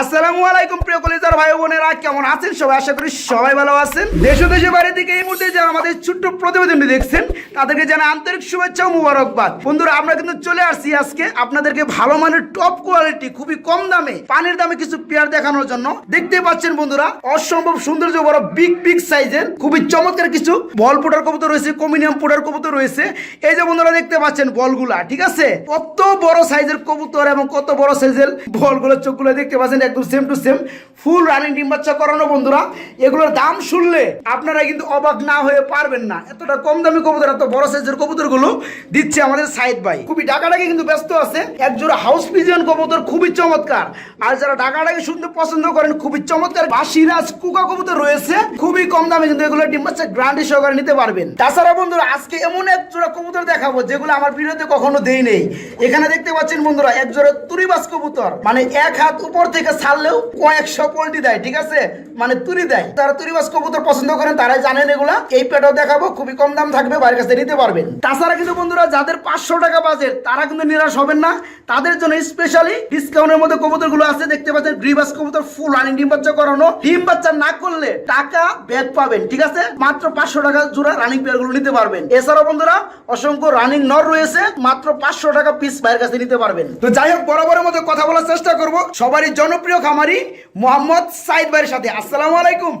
আসসালামু আলাইকুম, প্রিয় ভাই বোনেরা, কেমন আছেন সবাই? আশা করি সবাই ভালো আছেন। দেশ ও দেশের বাইরে থেকে এই মুহূর্তে যারা আমাদের ছোট্ট প্রতিবেদনটি দেখছেন, তাদেরকে আন্তরিক শুভেচ্ছা ও মুবারকবাদ। বন্ধুরা, আমরা কিন্তু চলে আসছি আজকে আপনাদেরকে ভালো মানের টপ কোয়ালিটি, খুবই কম দামে, পানির দামে কিছু পেয়ার দেখানোর জন্য। দেখতে পাচ্ছেন বন্ধুরা, অসম্ভব সৌন্দর্য, বড় বিগ বিগ সাইজের খুবই চমৎকার কিছু বল পোটার কবুতর রয়েছে, কমিনিয়াম পোটার কবুতর রয়েছে। এই যে বন্ধুরা, দেখতে পাচ্ছেন বলগুলা, ঠিক আছে? কত বড় সাইজের কবুতর এবং কত বড় সাইজের বলগুলোর চোখগুলো দেখতে পাচ্ছেন একদম same to same full running ডিম বাচ্চা করানো বন্ধুরা, এগুলোর দাম শুনলে আপনারা কিন্তু অবাক না হয়ে পারবেন না। এতটা কম দামি কবুতর, এত বড় সাইজের কবুতরগুলো দিচ্ছে আমাদের সাইদ ভাই। খুবই ডাকাডাকি কিন্তু ব্যস্ত আছে। একজোড়া হাউস পিজিয়ন কবুতর খুবই চমৎকার। আর যারা ডাকাডাকি শুনতে পছন্দ করেন, খুবই চমৎকার বাসিরাজ কুকা কবুতর রয়েছে। খুবই কম দামে কিন্তু এগুলো ডিম বাচ্চা গ্রান্ডি সহকারে নিতে পারবেন। তাছাড়া বন্ধুরা, আজকে এমন এক জোড়া কবুতর দেখাবো, যেগুলো আমার ভিডিওতে কখনো দেই নেই। এখানে দেখতে পাচ্ছেন বন্ধুরা, এক জোড়া তুরিবাস কবুতর। মানে এক হাত উপর থেকে ছাড়লেও কয়েকশো পোল্টি দেয়, ঠিক আছে? মানে তুরি দেয়। তারা তুরিবাস কবুতর পছন্দ করেন, তারাই জানেন এগুলা। এই পেটাও দেখাবো, খুবই কম দাম থাকবে বাইরের কাছে নিতে পারবেন। তাছাড়া কিন্তু বন্ধুরা, যাদের পাঁচশো টাকা বাজেট, তারা কিন্তু নিরাশ হবেন না। তাদের জন্য স্পেশালি ডিসকাউন্টের মধ্যে কবুতরগুলো আছে, দেখতে পাচ্ছেন গ্রিবাস কবুতর ফুল রানিং ডিম বাচ্চা করানো। ডিম বাচ্চা না করলে টাকা ব্যাক পাবেন, ঠিক আছে? মাত্র পাঁচশো টাকা জোড়া রানিং পেয়ারগুলো নিতে পারবেন। এছাড়াও বন্ধুরা, অসংখ্য রানিং নর রয়েছে, মাত্র পাঁচশো টাকা পিস বাইরের কাছে নিতে পারবেন। তো যাই হোক, বরাবরের মধ্যে কথা বলার চেষ্টা করব। সবারই জনপ্রিয় খামারি মোহাম্মদ সাইদ ভাইয়ের সাথে। আসসালামু আলাইকুম।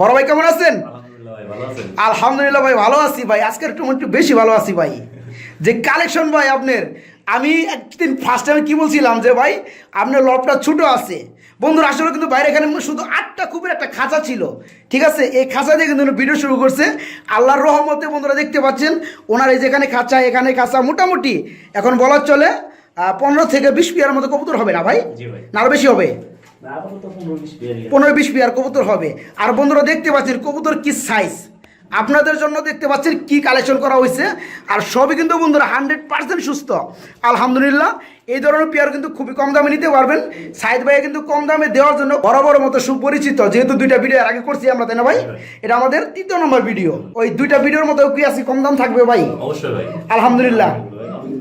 বড় ভাই কেমন আছেন? আলহামদুলিল্লাহ ভাই ভালো আছি ভাই। আজকে একটু একটু বেশি ভালো আছি ভাই। যে কালেকশন ভাই আপনার আমি একদিন ফার্স্ট টাইম কি বলছিলাম যে ভাই আপনার লবটা ছোট আছে। বন্ধুরা আসলে কিন্তু বাইরে এখানে শুধু আটটা খুবই একটা খাঁচা ছিল। ঠিক আছে? এই খাঁচা দিয়ে কিন্তু ভিডিও শুরু করছে। আল্লাহর রহমতে বন্ধুরা দেখতে পাচ্ছেন ওনার এই যেখানে খাঁচা এখানে খাঁচা মোটামুটি এখন বলার চলে পনেরো থেকে বিশ পিয়ার মতো কবুতর হবে না ভাই? না আরও বেশি হবে? পনেরো বিশ পেয়ার কবুতর হবে। আর বন্ধুরা দেখতে পাচ্ছেন কবুতর কি সাইজ আপনাদের জন্য দেখতে পাচ্ছেন কি কালেকশন করা হয়েছে। আর সবই কিন্তু বন্ধুরা হান্ড্রেড পার্সেন্ট সুস্থ। আলহামদুলিল্লাহ এই ধরনের পেয়ার কিন্তু খুবই কম দামে নিতে পারবেন। সাইদ ভাই কিন্তু কম দামে দেওয়ার জন্য বড় বড় মতো সুপরিচিত। যেহেতু দুইটা ভিডিও আগে করছি আমরা তাই না ভাই? এটা আমাদের তৃতীয় নম্বর ভিডিও ওই দুইটা ভিডিওর মতো কি আছে? কম দাম থাকবে ভাই? অবশ্যই ভাই। আলহামদুলিল্লাহ।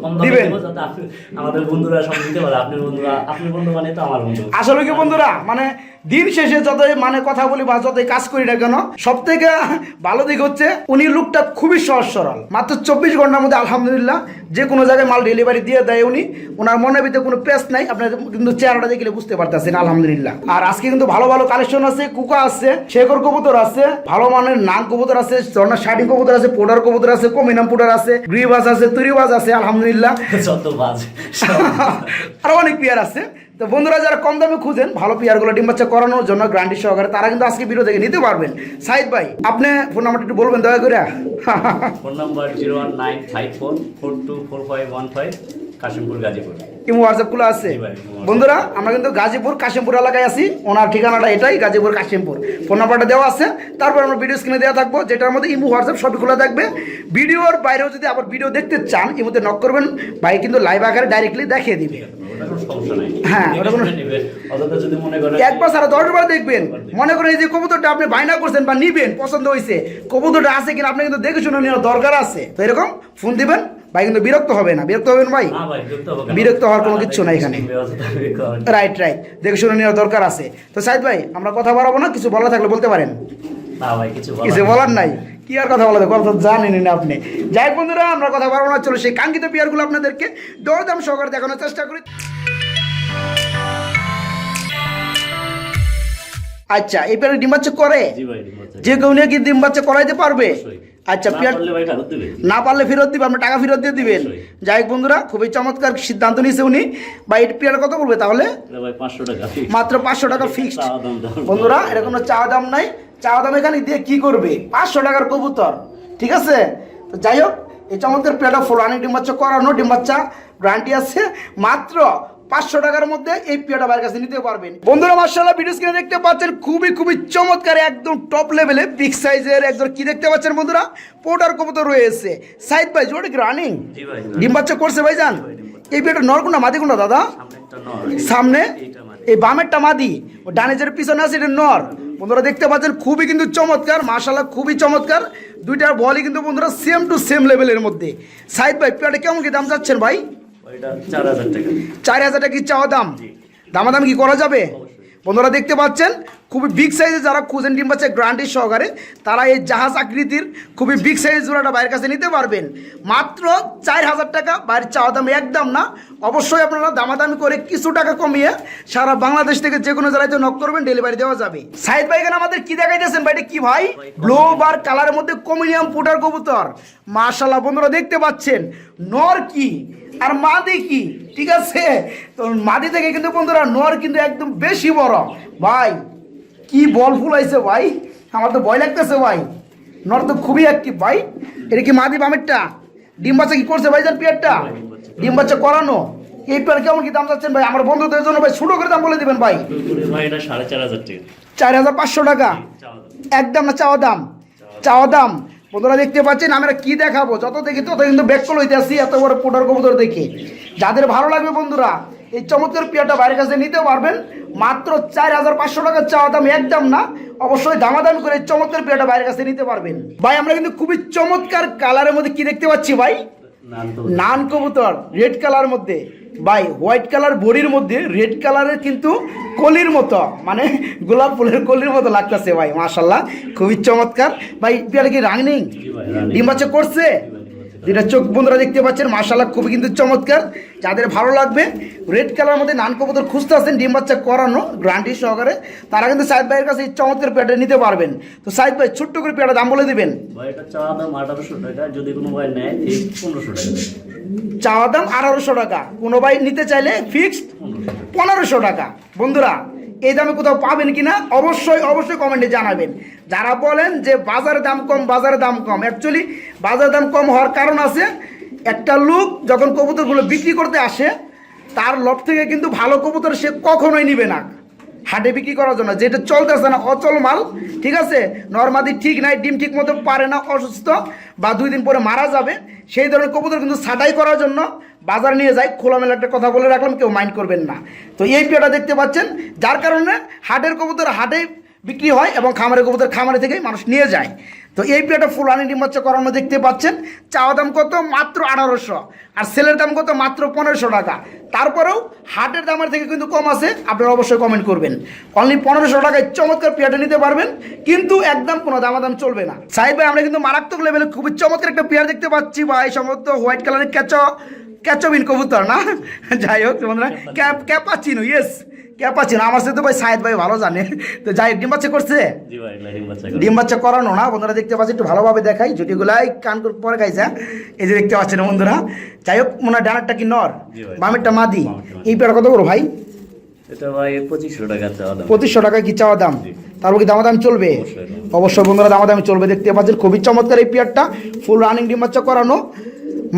কম দামে দেবো যাতে আমাদের বন্ধুরা সব নিতে পারে। আপনার বন্ধুরা আপনার বন্ধু মানে তো আমার বন্ধু। আসলে কি বন্ধুরা? মানে দিন শেষে যতই মানে কথা বলি বা যতই কাজ করি না কেন সব থেকে ভালো দিক হচ্ছে উনি লুকটা খুবই সহজ সরল। মাত্র চব্বিশ ঘণ্টার মধ্যে আলহামদুলিল্লাহ যে কোনো জায়গায় মাল ডেলিভারি দিয়ে দেয় উনি ওনার মনের ভিতরে কোনো পেস নাই আপনার কিন্তু চেহারাটা দেখলে বুঝতে পারতেছেন আলহামদুলিল্লাহ। আর আজকে কিন্তু ভালো ভালো কালেকশন আছে কুকা আছে শেখর কবুতর আছে ভালো মানের নাম কবুতর আছে ঝর্ণা শাড়ি কবুতর আছে পোডার কবুতর আছে কমিনাম পোডার আছে গ্রিবাজ আছে তুরিবাজ আছে আলহামদুলিল্লাহ। আরও অনেক পেয়ার আছে। তো বন্ধুরা যারা কম দামে খুঁজেন, ভালো পেয়ারগুলো ডিম বাচ্চা করানোর জন্য গ্রান্টি সহকারে তারা কিন্তু আজকে ভিডিও থেকে নিতে পারবেন। সাইদ ভাই, আপনি ফোন নাম্বারটা একটু বলবেন দয়া করে। Phone number zero one nine five four four two four five one five Kashimpur Gazipur imo হোয়াটসঅ্যাপগুলো আছে? বন্ধুরা আমরা কিন্তু গাজীপুর কাশিমপুর এলাকায় আছি। ওনার ঠিকানাটা এটাই গাজীপুর কাশিমপুর। ফোন নাম্বারটা দেওয়া আছে। তারপর আমরা ভিডিও স্ক্রিনে দেওয়া থাকব যেটার মধ্যে ইমো হোয়াটসঅ্যাপ সবই খোলা থাকবে। ভিডিওর বাইরেও যদি আবার ভিডিও দেখতে চান ইমোতে নক করবেন ভাই কিন্তু লাইভ আকারে ডাইরেক্টলি দেখিয়ে দিবে। হ্যাঁ, ওটা কোনো- একবার সারা দশবার দেখবেন। মনে করেন এই যে কবুতরটা আপনি বায়না করছেন বা নিবেন পছন্দ হয়েছে কবুতরটা আছে কিনা আপনি কিন্তু দেখে শুনে নেওয়ার দরকার আছে। তো এরকম ফোন দিবেন ভাই কিন্তু বিরক্ত হবে না। বিরক্ত হবেন ভাই? বিরক্ত হওয়ার কোনো কিচ্ছু নাই এখানে। রাইট রাইট দেখে শুনে নেওয়ার দরকার আছে। তো সাইদ ভাই আমরা কথা বাড়াবো না? কিছু বলা থাকলে বলতে পারেন? কিছু বলার কিছু নেই। কি আর কথা বলা কথা তো জানেনই না আপনি। যাই বন্ধুরা আমরা কথা বাড়াবো না। চলো সেই কাঙ্ক্ষিত পেয়ারগুলো আপনাদেরকে দরদাম সহকারে দেখানোর চেষ্টা করি। আচ্ছা এই পেয়ারে ডিম বাচ্চা করে। যে কেউ নিয়ে কি ডিম বাচ্চা করাইতে পারবে। আচ্ছা না পেয়ার পারলে ফেরত দিবে না পারলে ফেরত দিবে আপনি টাকা ফেরত দিয়ে দিবেন। যাই হোক বন্ধুরা খুবই চমৎকার সিদ্ধান্ত নিয়েছে উনি। বা এই পেয়ার কত বলবে তাহলে? মাত্র পাঁচশো টাকা ফিক্সড। বন্ধুরা কোনো চাওয়া দাম নাই। চাওয়া দাম এখানে দিয়ে কি করবে? পাঁচশো টাকার কবুতর। ঠিক আছে? তো যাই হোক এই চমৎকার পেয়ারটা ফোলানি ডিম করানো ডিম বাচ্চা গ্যারান্টি আছে। মাত্র পাঁচশো টাকার মধ্যে এই পেয়ারটা বাইরের কাছে নিতে পারবেন। বন্ধুরা মার্শাল্লাহ ভিডিও স্ক্রিনে দেখতে পাচ্ছেন খুবই খুবই চমৎকার একদম টপ লেভেলে বিগ সাইজের একদম কি দেখতে পাচ্ছেন বন্ধুরা? পোটার কবুতর রয়েছে। সাইড বাই কি রানিং ডিম বাচ্চা করছে ভাই যান এই পেয়ারটা নরকুন্ডা মাদি কোনটা দাদা? সামনে। এই বামেরটা মাদি। ও ডানেজের পিছনে আছে এটা নর। বন্ধুরা দেখতে পাচ্ছেন খুবই কিন্তু চমৎকার মাশাল্লাহ খুবই চমৎকার। দুইটার বলই কিন্তু বন্ধুরা সেম টু সেম লেভেলের মধ্যে। সাইদ ভাই পেয়ারটা কেমন কি দাম চাচ্ছেন ভাই? চার হাজার টাকা। চার হাজার টাকা কি চাওয়া দাম? দামাদামি কি করা যাবে? বন্ধুরা দেখতে পাচ্ছেন খুবই বিগ সাইজে যারা খুঁজেন ডিম পাচ্ছে গ্রান্টি সহকারে, তারা এই জাহাজ আকৃতির খুবই বিগ সাইজ জোড়াটা বাইরের কাছে নিতে পারবেন। মাত্র চার হাজার টাকা, বাইরের চাওয়া দাম একদম না। অবশ্যই আপনারা দামাদামি করে কিছু টাকা কমিয়ে সারা বাংলাদেশ থেকে যে কোনো জেলায় নক করবেন ডেলিভারি দেওয়া যাবে। সাইদ ভাই আমাদের কি দেখাইতেছেন এটা কি ভাই? ব্লু বার কালারের মধ্যে কমিনিয়াম পুটার কবুতর। মার্শাল্লাহ বন্ধুরা দেখতে পাচ্ছেন। নর কি? আর মাদি কি? ঠিক আছে? তো মাদি থেকে কিন্তু বন্ধুরা নর কিন্তু একদম বেশি বড়। ভাই কি বল ফুলাইছে ভাই? আমার তো ভয় লাগতেছে ভাই। নর তো খুবই অ্যাক্টিভ ভাই। এটা কি মাদি বামেরটা? ডিম বাচ্চা কি করছে ভাই যার পিয়ারটা ডিম বাচ্চা করানো। এই পেয়ার কেমন কি দাম যাচ্ছেন ভাই? আমার বন্ধুদের জন্য ভাই ছোটো করে দাম বলে দিবেন ভাই। ভাই চার হাজার পাঁচশো টাকা। একদম না চাওয়া দাম? চাওয়া দাম। বন্ধুরা দেখতে পাচ্ছেন আমরা কি দেখাবো? যত দেখি তত কিন্তু ব্যাকল হইতে আসি এত বড় পোটার কবুতর দেখে। যাদের ভালো লাগবে বন্ধুরা এই চমৎকার পেয়ারটা বাইরের কাছে নিতে পারবেন। মাত্র চার হাজার পাঁচশো টাকার চাওয়া দাম একদম না। অবশ্যই দামাদামি করে চমৎকার পেয়ারটা বাইরের কাছে নিতে পারবেন। ভাই আমরা কিন্তু খুবই চমৎকার কালারের মধ্যে কি দেখতে পাচ্ছি ভাই? নান কবুতর। রেড কালার মধ্যে। ভাই হোয়াইট কালার বডির মধ্যে রেড কালারের কিন্তু কলির মতো মানে গোলাপ ফুলের কলির মতো লাগতেছে ভাই মাশাল্লাহ খুবই চমৎকার। ভাই পেয়ারা কি রানিং? ডিম বাচ্চা করছে? যেটা চোখ বন্ধুরা দেখতে পাচ্ছেন মাশাল্লাহ খুবই কিন্তু চমৎকার। যাদের ভালো লাগবে রেড কালার মধ্যে নান কবুতর খুঁজতে আসেন ডিম বাচ্চা করানো গ্রান্টি সহকারে তারা কিন্তু সাইদ ভাইয়ের কাছে এই চমৎকার পেয়ারটা নিতে পারবেন। তো সাইদ ভাই ছোট্ট করে পেয়ারটা দাম বলে দেবেন। চাওয়া দাম আঠারোশো টাকা কোনো ভাই নিতে চাইলে ফিক্সড পনেরোশো টাকা। বন্ধুরা এই দামে কোথাও পাবেন কিনা, অবশ্যই অবশ্যই কমেন্টে জানাবেন। যারা বলেন যে বাজারে দাম কম, বাজারে দাম কম অ্যাকচুয়ালি বাজারে দাম কম হওয়ার কারণ আছে, একটা লোক যখন কবুতরগুলো বিক্রি করতে আসে, তার লব থেকে কিন্তু ভালো কবুতর সে কখনোই নিবে না। হাটে বিক্রি করার জন্য যেটা চলতে চলতেছে না, অচল মাল, ঠিক আছে? নর্মাদি ঠিক নাই, ডিম ঠিক মতো পারে না, অসুস্থ, বা দুই দিন পরে মারা যাবে, সেই ধরনের কবুতর কিন্তু ছাটাই করার জন্য বাজারে নিয়ে যায় খোলামেলা একটা কথা বলে রাখলাম, কেউ মাইন্ড করবেন না। তো এই পেয়াটা দেখতে পাচ্ছেন, যার কারণে হাটের কবুতর হাটে বিক্রি হয় এবং খামারের কবুতর খামারে থেকেই মানুষ নিয়ে যায়। তো এই পেয়াটা ফুল আনি ডিম বাচ্চা করানো দেখতে পাচ্ছেন। চাওয়া দাম কত? মাত্র আঠারোশো। আর সেলের দাম কত? মাত্র পনেরোশো টাকা। তারপরেও হাটের দামের থেকে কিন্তু কম আছে আপনারা অবশ্যই কমেন্ট করবেন। অনলি পনেরোশো টাকায় চমৎকার পেয়ারটা নিতে পারবেন কিন্তু একদম কোনো দামাদাম চলবে না। সাহেব ভাই আমরা কিন্তু মারাত্মক লেভেলে খুবই চমৎকার একটা পেয়ার দেখতে পাচ্ছি ভাই সম্ভবত হোয়াইট কালারের ক্যাচো ক্যাচবিন কবুতর না? যাই হোক বন্ধুরা ক্যাপ ক্যাপাচিনো ইয়েস ক্যাপাচিনো। আমার সাথে তো ভাই সাহেদ ভাই ভালো জানে। তো যাই হোক ডিম বাচ্চা করছে? ডিম বাচ্চা করানো না বন্ধুরা দেখতে পাচ্ছি একটু ভালোভাবে দেখাই জুটিগুলাই কান করে পরে খাইছে এই যে দেখতে পাচ্ছেন বন্ধুরা যাই হোক মনে হয় ডানারটা কি নর। বামেরটা মাদি। এই পেয়ারা কত করো ভাই? এটা ভাই পঁচিশশো টাকা চাওয়া দাম। পঁচিশশো টাকা কি চাওয়া দাম? তারপর কি দামাদাম চলবে? অবশ্যই। বন্ধুরা দামাদামি চলবে। দেখতে পাচ্ছেন খুবই চমৎকার এই পেয়ারটা। ফুল রানিং ডিম বাচ্চা করানো।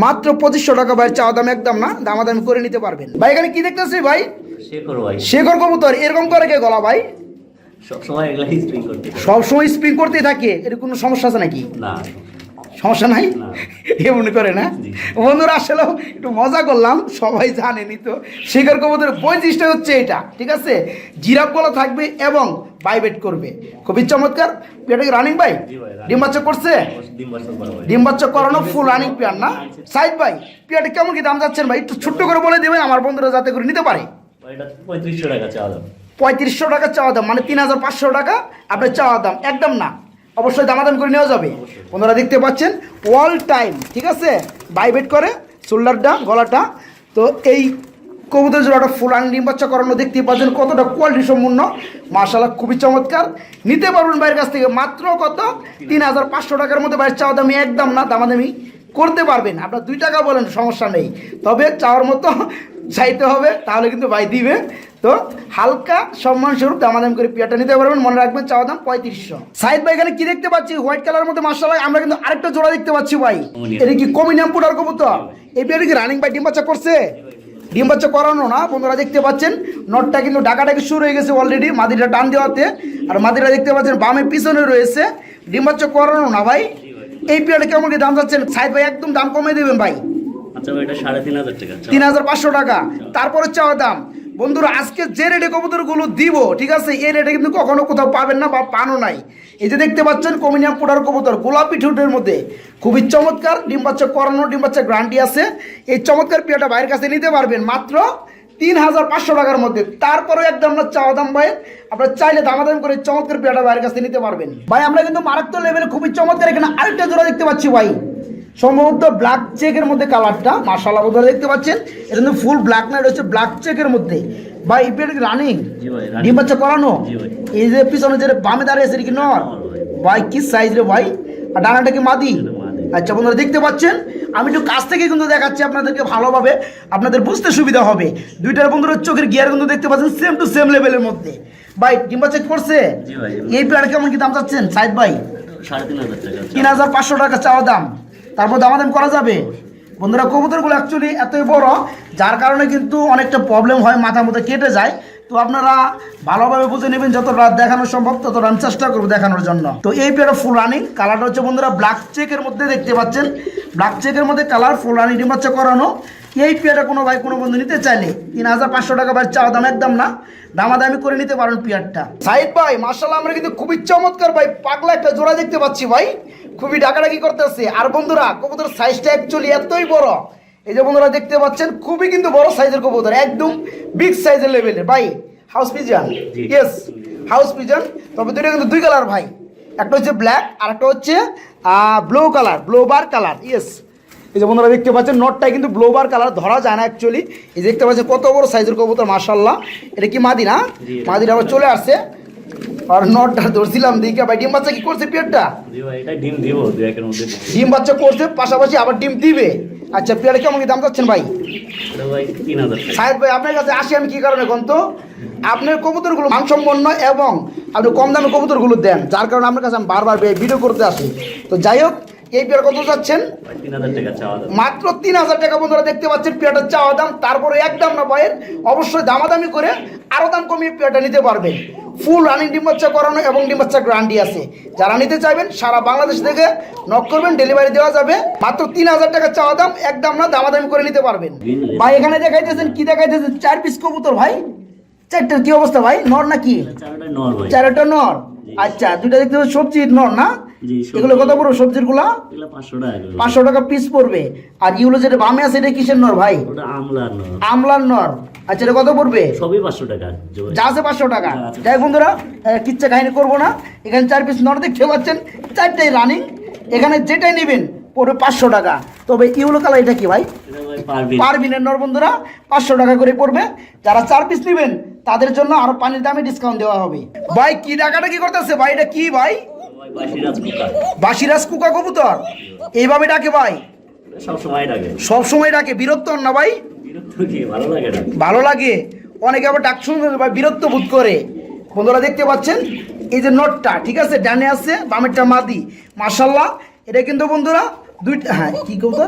মাত্র পঁচিশশো টাকা ভাই চাওয়া দাম একদম না। দামাদামি করে নিতে পারবেন। ভাই এখানে কি দেখতেছি ভাই? শেখর ভাই। শেখর কবুতর এরকম করে কে গলা ভাই? সবসময় এগুলা হিস্ট্রি করতে সবসময় স্পিন করতেই থাকে? এর কোনো সমস্যা আছে নাকি? না। সমস্যা নাই। এ মনে করে না? বন্ধুরা আসলে একটু মজা করলাম সবাই জানেনি তো। শিকার কবুতরের বৈশিষ্ট্য হচ্ছে এটা ঠিক আছে? জিরাফ গলা থাকবে এবং বাইবেট করবে। খুবই চমৎকার। পেয়ারটা কি রানিং ভাই? ভাই, ডিম বাচ্চা করছে? ডিম বাচ্চা করানো ফুল রানিং পেয়ার না? সাইদ ভাই পেয়ারটা কেমন কি দাম যাচ্ছেন ভাই? একটু ছোট্ট করে বলে দেবেন আমার বন্ধুরা যাতে করে নিতে পারে। পঁয়ত্রিশশো টাকা চাওয়া পঁয়ত্রিশশো টাকা চাওয়া দাম মানে তিন হাজার পাঁচশো টাকা আপনার চাওয়া দাম। একদম না। অবশ্যই দামাদাম করে নেওয়া যাবে। বন্ধুরা দেখতে পাচ্ছেন অল টাইম ঠিক আছে? বাইবেট করে শোল্ডারটা গলাটা। তো এই কবুতর জোড়াটা ফুলান ডিম বাচ্চা করানো দেখতে পাচ্ছেন কতটা কোয়ালিটি সম্পূর্ণ। মার্শাল্লাহ খুবই চমৎকার। নিতে পারবেন বাইরের কাছ থেকে মাত্র কত? তিন হাজার পাঁচশো টাকার মধ্যে বাইরের চাওয়া দামি একদম না দামাদামি করতে পারবেন। আপনার দুই টাকা বলেন সমস্যা নেই। তবে চাওয়ার মতো চাইতে হবে তাহলে কিন্তু ভাই দিবে। তো হালকা সম্মান স্বরূপ দামাদাম করে পিয়াটা নিতে পারবেন। মনে রাখবেন চাওয়া দাম পঁয়ত্রিশশো। সাইদ ভাই এখানে কি দেখতে পাচ্ছি? হোয়াইট কালার মধ্যে মার্শাল আমরা কিন্তু আরেকটা জোড়া দেখতে পাচ্ছি ভাই। এটা কি কমিনিয়াম পুটার কবুতর? এই পিয়াটা কি রানিং ভাই ডিম বাচ্চা করছে? ডিম বাচ্চা করানো না বন্ধুরা দেখতে পাচ্ছেন নটটা কিন্তু ডাকাটাকি শুরু হয়ে গেছে অলরেডি মাদিটা টান দেওয়াতে। আর মাদিটা দেখতে পাচ্ছেন বামে পিছনে রয়েছে। ডিম বাচ্চা করানো না ভাই। এই পিয়াটা কেমন কি দাম যাচ্ছেন? সাইদ ভাই একদম দাম কমে দেবেন ভাই। আচ্ছা এটা সাড়ে তিন হাজার পাঁচশো টাকা। তারপরে চাওয়া দাম। বন্ধুরা, আজকে যে রেটে কবুতরগুলো দিব, ঠিক আছে, এই রেটে কিন্তু কখনো কোথাও পাবেন না বা পানও নাই। এই যে দেখতে পাচ্ছেন, কমিনিয়াম পোডার কবুতর, গোলাপি ঠুটের মধ্যে। খুবই চমৎকার, ডিম বাচ্চা করানো, ডিম বাচ্চা গ্রান্টি আছে। এই চমৎকার পেয়াটা বাইরের কাছে নিতে পারবেন মাত্র তিন হাজার পাঁচশো টাকার মধ্যে। তারপরেও একদম আমরা চাওয়া দাম, ভাই। আপনার চাইলে দামাদাম করে চমৎকার পেয়ারটা ভাইয়ের কাছে নিতে পারবেন। ভাই, আমরা কিন্তু মারাত্মক লেভেলে খুবই চমৎকার এখানে আরেকটা জোড়া দেখতে পাচ্ছি, ভাই। সম্ভবত ব্ল্যাক চেকের মধ্যে কালারটা মার্শাল্লাহ বোধহয় দেখতে পাচ্ছেন। এটা কিন্তু ফুল ব্ল্যাক না হচ্ছে ব্ল্যাক চেকের মধ্যে। ভাই এই পেয়ার রানিং জি ভাই ডিম বাচ্চা করানো? জি ভাই। এই যে পিছনে যে বামে দাঁড়িয়ে আছে কি নর? নর ভাই। কি সাইজ রে ভাই? আর ডানাটা কি মাদি? আচ্ছা বন্ধুরা দেখতে পাচ্ছেন? আমি একটু কাছ থেকে কিন্তু দেখাচ্ছি আপনাদেরকে ভালোভাবে। আপনাদের বুঝতে সুবিধা হবে। দুইটার বন্ধুরা চোখের গিয়ার কিন্তু দেখতে পাচ্ছেন সেম টু সেম লেভেলের মধ্যে। ভাই ডিম বাচ্চা করছে? জি ভাই। এই পেয়ার কেমন কি দাম চাচ্ছেন? সাইদ ভাই। তিন হাজার পাঁচশো টাকা চাওয়া দাম। তারপর দামাদাম করা যাবে। বন্ধুরা, কবুতরগুলো অ্যাকচুয়ালি এতই বড়, যার কারণে কিন্তু অনেকটা প্রবলেম হয় মাথা মতো কেটে যায়। তো আপনারা ভালোভাবে বুঝে নেবেন যতটা দেখানো সম্ভব, ততটা আমি চেষ্টা করব দেখানোর জন্য। তো এই পেয়ারা ফুল রানিং কালারটা হচ্ছে বন্ধুরা ব্ল্যাক চেকের মধ্যে দেখতে পাচ্ছেন। ব্ল্যাক চেকের মধ্যে কালার ফুল রানিং বাচ্চা করানো। এই পেয়ারটা কোনো ভাই কোনো বন্ধু নিতে চাইলে তিন হাজার পাঁচশো টাকা ভাই চাওয়া দাম একদম না। দামাদামি করে নিতে পারেন পেয়ারটা। সাইড ভাই মার্শাল আমরা কিন্তু খুবই চমৎকার ভাই পাগলা একটা জোড়া দেখতে পাচ্ছি ভাই। খুবই ডাকাডাকি করতেছে। আর বন্ধুরা কবুতর সাইজটা অ্যাকচুয়ালি এতই বড়। এই যে বন্ধুরা দেখতে পাচ্ছেন খুবই কিন্তু বড় সাইজের কবুতর একদম বিগ সাইজের লেভেলের ভাই house pigeon yes house pigeon তবে দুটো কিন্তু দুই কালার ভাই। একটা হচ্ছে ব্ল্যাক আর একটা হচ্ছে blue colour blue bar colour yes এই যে বন্ধুরা দেখতে পাচ্ছেন নটটাই কিন্তু ব্লোবার কালার ধরা যায় না অ্যাকচুয়ালি এই দেখতে পাচ্ছেন কত বড় সাইজের কবুতর মার্শাল্লাহ এটা কি মাদি না জি। মাদিটা আবার চলে আসছে। আর নটটা ধরছিলাম দিকে ভাই ডিম বাচ্চা কি করছে এটা ডিম দিব। ডিম বাচ্চা করছে পাশাপাশি আবার ডিম দিবে। আচ্ছা পেয়ারে কেমন কি দাম চাচ্ছেন ভাই? সাহেব ভাই আপনার কাছে আসি আমি কি কারণে কোন তো? আপনার কবুতরগুলো মানসম্পন্ন এবং আপনি কম দামে কবুতরগুলো দেন যার কারণে আপনার কাছে আমি বারবার ভিডিও করতে আসি। তো যাই হোক এই পেয়ার কত দাম মাত্র তিন হাজার টাকা বন্ধুরা দেখতে পাচ্ছেন পেয়ারটার চাওয়া দাম। তারপরে এক দাম না পায়ের অবশ্যই দামাদামি করে আরও দাম কমিয়ে পেয়ারটা নিতে পারবেন। ফুল রানিং ডিম বাচ্চা করানো এবং ডিম বাচ্চা গ্রান্ডি আছে। যারা নিতে চাইবেন সারা বাংলাদেশ থেকে নক করবেন ডেলিভারি দেওয়া যাবে। মাত্র তিন হাজার টাকা চাওয়া দাম এক দাম না দামাদামি করে নিতে পারবেন। ভাই এখানে দেখাইতেছেন কি দেখাইতেছেন? চার পিস কবুতর ভাই। চারটার কি অবস্থা ভাই? নর নাকি? চারটা নর। আচ্ছা দুইটা দেখতে পাচ্ছি সবজির নর না? এগুলো কত বড় সবজিরগুলা? পাঁচশো টাকা পিস পড়বে। আর ইউলো যেটা বামে আছে এটা কিসের নর ভাই? আমলার নর। আমলার নর। আচ্ছা এটা কত পড়বে? সবই পাঁচশো টাকা যা আছে পাঁচশো টাকা। যাই বন্ধুরা কিচ্ছা কাহিনী করব না। এখানে চার পিস নর দেখতে পাচ্ছেন চারটাই রানিং এখানে যেটাই নেবেন পড়বে পাঁচশো টাকা। তবে ইউলো কালার এটা কি ভাই? ভাই পারবিনের নর বন্ধুরা পাঁচশো টাকা করে পড়বে। যারা চার পিস নেবেন তাদের জন্য আরও পানির দামে ডিসকাউন্ট দেওয়া হবে। ভাই কি টাকাটা কি করতেছে? ভাই এটা কি ভাই? ভাই বাসিরাজ কুকা কবুতর? এইভাবে ডাকে ভাই। সব সময় ডাকে। বিরক্ত না ভাই? ভালো লাগে অনেকে আবার ডাক শুনবে বা বিরক্ত বোধ করে। বন্ধুরা দেখতে পাচ্ছেন? এই যে নটটা ঠিক আছে? ডানে আছে বামেরটা মাদি। মার্শাল্লাহ এটা কিন্তু বন্ধুরা দুইটা হ্যাঁ কি কবুতর?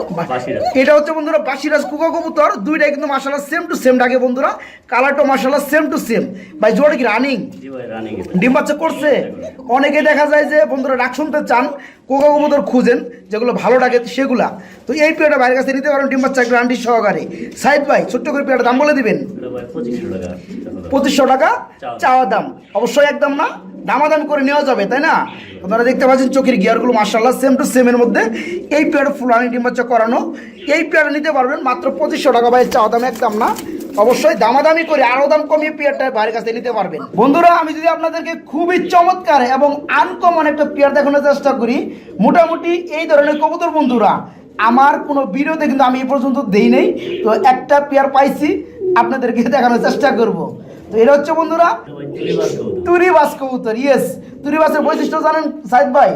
এটা হচ্ছে বন্ধুরা বাসিরাজ কুকা কবুতর। দুইটাই কিন্তু মার্শাল্লাহ সেম টু সেম ডাকে বন্ধুরা। কালারটা মার্শাল্লাহ সেম টু সেম ভাই জোড়া কি রানিং ডিম বাচ্চা করছে? অনেকে দেখা যায় যে বন্ধুরা ডাক শুনতে চান কোকা কবুতর খুঁজেন যেগুলো ভালো ডাকে সেগুলা। তো এই পেয়ারটা বাইরের কাছে নিতে পারেন ডিম বাচ্চা গ্রান্ডি সহকারে। সাইদ ভাই ছোট্ট করে পেয়ারটা দাম বলে দিবেন? পঁচিশশো টাকা। চাওয়া দাম। অবশ্যই একদম না? দামাদামি করে নেওয়া যাবে, তাই না? আপনারা দেখতে পাচ্ছেন চোখের গিয়ারগুলো মার্শাল্লাহ সেম টু সেমের মধ্যে। এই পেয়ার ফুলানি বাচ্চা করানো। এই পেয়ার নিতে পারবেন মাত্র পঁচিশশো টাকা, ভাই, চাওয়া দাম একদম না। অবশ্যই দামাদামি করে আরও দাম কমিয়ে পেয়ারটা বাইরের কাছে নিতে পারবেন। বন্ধুরা, আমি যদি আপনাদেরকে খুবই চমৎকার এবং আনকমন একটা পেয়ার দেখানোর চেষ্টা করি, মোটামুটি এই ধরনের কবুতর বন্ধুরা, আমার কোনো ভিডিওতে কিন্তু আমি এই পর্যন্ত দেই নেই। তো একটা পেয়ার পাইছি, আপনাদেরকে দেখানোর চেষ্টা করব। তো এটা হচ্ছে বন্ধুরা ভাই কবুতর। ইয়েস তুরি বাসের বৈশিষ্ট্য জানেন সাইদ ভাই?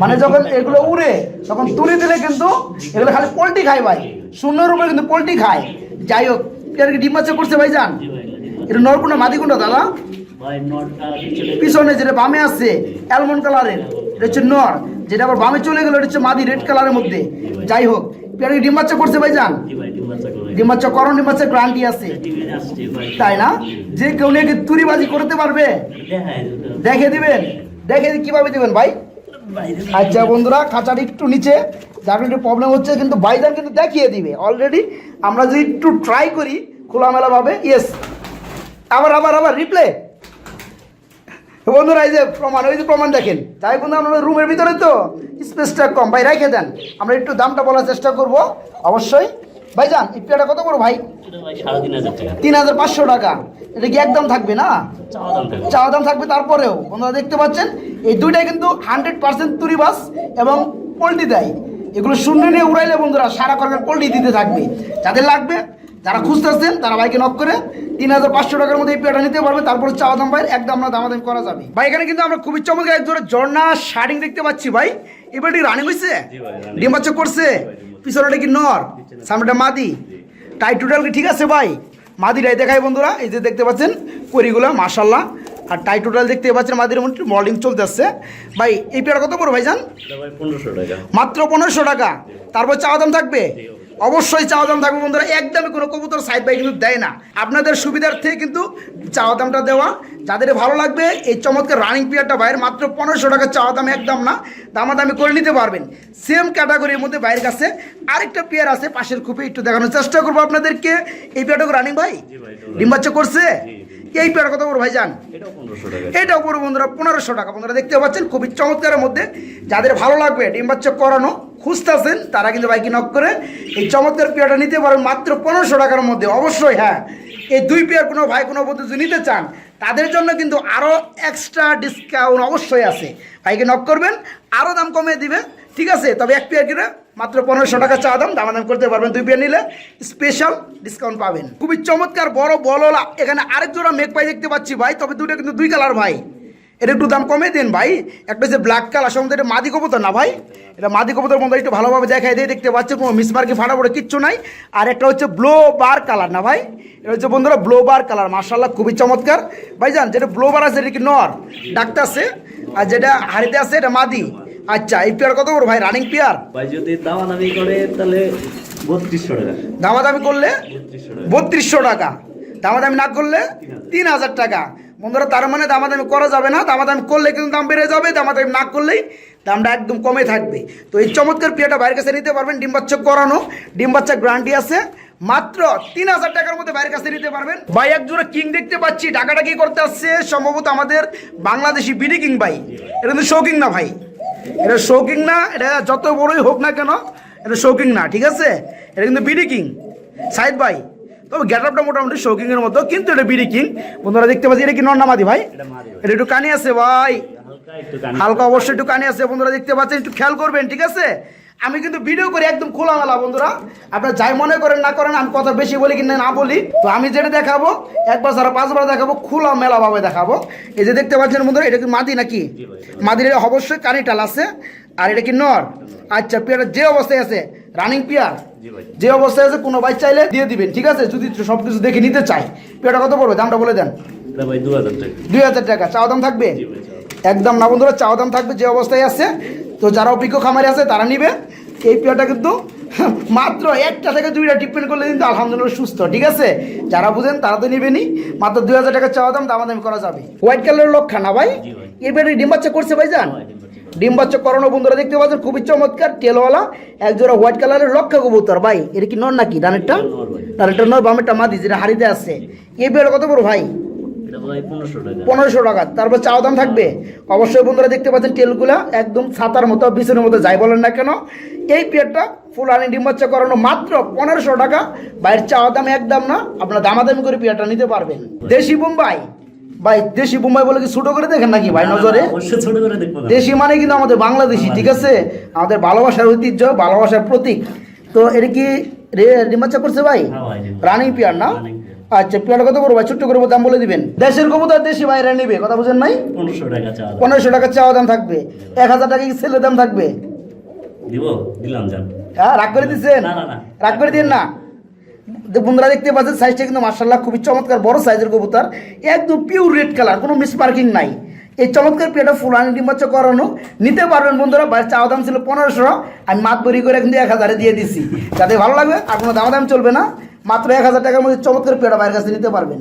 মানে যখন এগুলো উড়ে, তখন তুলি দিলে কিন্তু এগুলো খালি পোল্ট্রি খায় ভাই। শূন্যের উপরে কিন্তু পোল্ট্রি খায়। যাই হোক কি ডিম বাচ্চা করছে ভাই যান এটা নরকুন্ডা, মাদিকুন্ডা দাদা। পিছনে যেটা বামে আছে অ্যালমন্ড কালারের এটা হচ্ছে নর। যেটা আবার বামে চলে গেলো, এটা হচ্ছে মাদি রেড কালারের মধ্যে। যাই হোক কি ডিম বাচ্চা করছে ভাই জান জি ভাই ডিম বাচ্চা করবে ডিম বাচ্চা করণ ডিম গ্রান্টি আছে তাই না? যে কেউ নাকি তুরিবাজি করতে পারবে। দেখে দিবেন। দেখে কীভাবে দিবেন ভাই? আচ্ছা বন্ধুরা খাঁচার একটু নিচে। যার একটু প্রবলেম হচ্ছে কিন্তু ভাইজান কিন্তু দেখিয়ে দিবে। অলরেডি আমরা যদি একটু ট্রাই করি খোলামেলাভাবে ইয়েস আবার আবার আবার রিপ্লে বন্ধুরা এই যে প্রমাণ ওই যে প্রমাণ দেখেন। তাই বন্ধু আমাদের রুমের ভিতরে তো স্পেসটা কম। ভাই রেখে দেন। আমরা একটু দামটা বলার চেষ্টা করব। অবশ্যই ভাইজান এই পেয়ারটা কত বড় ভাই? তিন হাজার পাঁচশো টাকা। এটা কি একদম থাকবে না? চাওয়া দাম থাকবে। তারপরেও। বন্ধুরা দেখতে পাচ্ছেন? এই দুইটাই কিন্তু হান্ড্রেড পার্সেন্ট তুরি বাস এবং পোলট্রি দেয়। এগুলো শূন্য নিয়ে উড়াইলে বন্ধুরা সারা করবেন পোলট্রি দিতে থাকবে। যাদের লাগবে যারা খুঁজতেছেন তারা ভাইকে নক করে তিন হাজার পাঁচশো টাকার মধ্যে এই নিতে পারবে। তারপরে চাওয়া দাম ভাই একদম আমরা দামাদাম করা যাবে। ভাই এখানে কিন্তু আমরা খুবই চমৎকার এক জোড়া ঝর্ণা শার্টিং দেখতে পাচ্ছি ভাই। এবার রানিং হয়েছে ডিম বাচ্চা করছে? পিছনেটা কি নর? সামনেটা মাদি? টাই টুটাল কি ঠিক আছে ভাই? মাদিটাই দেখাই বন্ধুরা এই যে দেখতে পাচ্ছেন করিগুলা মাশাল্লাহ আর টাই টোটাল দেখতে পাচ্ছেন মাদির মডেলিং চলতে আসছে। ভাই এই পেয়ার কত পড়ো ভাইজান? মাত্র পনেরোশো টাকা। তারপর চাওয়া দাম থাকবে? অবশ্যই চাওয়া দাম থাকবে বন্ধুরা। একদমই কোনো কবুতর সাইড বাই কিন্তু দেয় না। আপনাদের সুবিধার্থে কিন্তু চাওয়া দামটা দেওয়া। যাদের ভালো লাগবে এই চমৎকার রানিং পিয়ারটা বাইরের মাত্র পনেরোশো টাকা চাওয়া দাম একদম না। দামাদামি করে নিতে পারবেন। সেম ক্যাটাগরির মধ্যে বাইরের কাছে আরেকটা পেয়ার আছে পাশের খুপে একটু দেখানোর চেষ্টা করব আপনাদেরকে। এই পেয়ারটা রানিং ভাই? ডিম বাচ্চা করছে? এই পেয়ার কত বড় ভাই যান এটাও এটাও বন্ধুরা পনেরোশো টাকা। বন্ধুরা দেখতে পাচ্ছেন খুবই চমৎকারের মধ্যে যাদের ভালো লাগবে ডিম বাচ্চা করানো খুঁজতেছেন তারা কিন্তু বাইকে নক করে এই চমৎকার পেয়ারটা নিতে পারেন মাত্র পনেরোশো টাকার মধ্যে। অবশ্যই হ্যাঁ এই দুই পেয়ার কোনো ভাই কোনো বন্ধু যদি নিতে চান তাদের জন্য কিন্তু আরও এক্সট্রা ডিসকাউন্ট অবশ্যই আছে। ভাইকে নক করবেন আরও দাম কমিয়ে দিবে ঠিক আছে? তবে এক পেয়ার কিনে মাত্র পনেরোশো টাকা চা দাম, দামাদাম করতে পারবেন। দুই পেয়ার নিলে স্পেশাল ডিসকাউন্ট পাবেন। খুবই চমৎকার, বড় বললা। এখানে আরেক জোড়া মেঘ পাই দেখতে পাচ্ছি ভাই, তবে দুটো কিন্তু দুই কালার ভাই। এটা একটু দাম কমে দিন ভাই। একটা হচ্ছে ব্ল্যাক কালার সঙ্গে এটা মাদি কবুতর না ভাই? এটা মাদি কবুতর মধ্যে একটু ভালোভাবে দেখাই দিয়ে দেখতে পাচ্ছি কোনো মিসমার্কি ফাটাফোটা কিচ্ছু নাই। আর একটা হচ্ছে ব্লো বার কালার না ভাই? এটা হচ্ছে বন্ধুরা ব্লো বার কালার মার্শাল্লাহ খুবই চমৎকার। ভাইজান, যেটা ব্লো বার আছে, এটা কি নর? ডাক্তার আছে আর যেটা হাড়িতে আছে, এটা মাদি। আচ্ছা এই পেয়ার কত বড় ভাই? Running pair? ভাই যদি দামা দামি করে তাহলে বত্রিশশো টাকা। দামাদামি করলে? বত্রিশশো টাকা। দামাদামি না করলে তিন হাজার টাকা। বন্ধুরা তার মানে দামাদামি করা যাবে না। দামাদামি করলে কিন্তু দাম বেড়ে যাবে দামাদামি না করলেই দামটা একদম কমে থাকবে। তো এই চমৎকার পেয়াটা বাইরের কাছে নিতে পারবেন ডিম বাচ্চা করানো। ডিম বাচ্চা গ্যারান্টি আছে। মাত্র তিন হাজার টাকার মধ্যে বাইরের কাছে নিতে পারবেন। ভাই এক জোড়া কিং দেখতে পাচ্ছি। টাকাটা কি করতে আসছে? সম্ভবত আমাদের বাংলাদেশি বিডি কিং ভাই। এটা কিন্তু শৌকিং না ভাই। এটা শৌকিং না এটা যত বড়ই হোক না কেন এটা শৌকিং না ঠিক আছে? এটা কিন্তু বিডি সাইড বাই ভাই তবে গেট আপটা মোটামুটি শৌকিং এর মতো কিন্তু এটা বিডি কিং। বন্ধুরা দেখতে পাচ্ছি এটা কি নন্নামাদি ভাই? এটা একটু কানে আছে ভাই। হালকা হালকা অবশ্যই একটু কানি আছে বন্ধুরা দেখতে পাচ্ছেন একটু খেয়াল করবেন ঠিক আছে? আমি কিন্তু ভিডিও করি একদম খোলামেলা বন্ধুরা। আপনারা যাই মনে করেন না করেন আমি কথা বেশি বলি কিনা না বলি তো আমি যেটা দেখাবো একবার সারা পাঁচবার দেখাবো খোলা মেলা ভাবে দেখাবো। এই যে দেখতে পাচ্ছেন বন্ধুরা এটা কি মাদি নাকি? মাদির অবশ্যই কানি টাল আছে আর এটা কি নর? আচ্ছা পেয়ার যে অবস্থায় আছে রানিং পেয়ার? যে অবস্থায় আছে কোনো ভাই চাইলে দিয়ে দিবেন ঠিক আছে? যদি সব কিছু দেখে নিতে চাই পেয়ারটা কত পড়বে? দামটা বলে দেন। দু হাজার টাকা। দুই হাজার টাকা। চাওয়া দাম থাকবে। একদম না বন্ধুরা চাওয়া দাম থাকবে যে অবস্থায় আছে তো যারা অভিজ্ঞ খামারে আছে তারা নিবে। এই পেয়ারটা কিন্তু মাত্র একটা থেকে দুইটা ট্রিটমেন্ট করলে কিন্তু আলহামদুলিল্লাহ সুস্থ ঠিক আছে? যারা বুঝেন তারা তো নিবেনি মাত্র দুই হাজার টাকা চাওয়া দাম দামাদামি করা যাবে। হোয়াইট কালারের লক্ষা না ভাই। ভাই। ডিম বাচ্চা করছে ভাই যান ডিম বাচ্চা করে। করানো বন্ধুরা দেখতে পাচ্ছেন খুবই চমৎকার তেলওয়ালা এক জোড়া হোয়াইট কালারের লক্ষা কবুতর। ভাই এটা কি নর নাকি? ডানেরটা। ডানেরটা নর বামেরটা মাদি যেটা হাড়িতে আছে। এই পেয়ারটা কত বড় ভাই? পনেরোশো টাকা। তারপর চাওয়া দাম থাকবে? অবশ্যই বন্ধুরা দেখতে পাচ্ছেন তেলগুলা একদম ছাতার মতো বিছুনের মতো যাই বলেন না কেন। এই পেয়ারটা ফুল আনি ডিম বাচ্চা করানো মাত্র পনেরোশো টাকা। বাইরের চাওয়া দাম একদম না আপনারা দামাদামি করে পেয়ারটা নিতে পারবেন। দেশি বোম্বাই। ভাই দেশি বোম্বাই বলে কি ছোটো করে দেখেন নাকি ভাই নজরে? দেশি মানে কিন্তু আমাদের বাংলাদেশি ঠিক আছে? আমাদের ভালোবাসার ঐতিহ্য ভালোবাসার প্রতীক। তো এটা কি রে- ডিম বাচ্চা করছে ভাই? হ্যাঁ ভাই, রানিং পেয়ার না? পেয়ার। আচ্ছা পেয়ারটা কত করব ভাই? ছোট্ট করে দাম বলে দিবেন। দেশের কবুতর দেশি বাইরে নিবে কথা বুঝেন নাই? পনেরোশো টাকা চাওয়া দাম। পনেরোশো টাকা চাওয়া দাম থাকবে। এক হাজার টাকা কি ছেলের দাম থাকবে? দিব দিলাম যান। হ্যাঁ রাগ করে দিচ্ছেন? না, না, না। রাগ করে দিন না। বন্ধুরা দেখতে পাচ্ছেন সাইজটা কিন্তু মার্শাল্লাহ খুবই চমৎকার বড় সাইজের কবুতর। একদম পিওর রেড কালার কোনো মিস মার্কিং নাই। এই চমৎকার পেটা ফুলানি ডিম বাচ্চা করানো। নিতে পারবেন বন্ধুরা বাইরে চাওয়া দাম ছিল পনেরোশো। আমি মাত বড়ি করে কিন্তু এক হাজারে দিয়ে দিছি। যাতে ভালো লাগবে আর কোনো দামাদাম চলবে না। মাত্র এক হাজার টাকার মধ্যে চমৎকার পেড়া বাইরের কাছে নিতে পারবেন।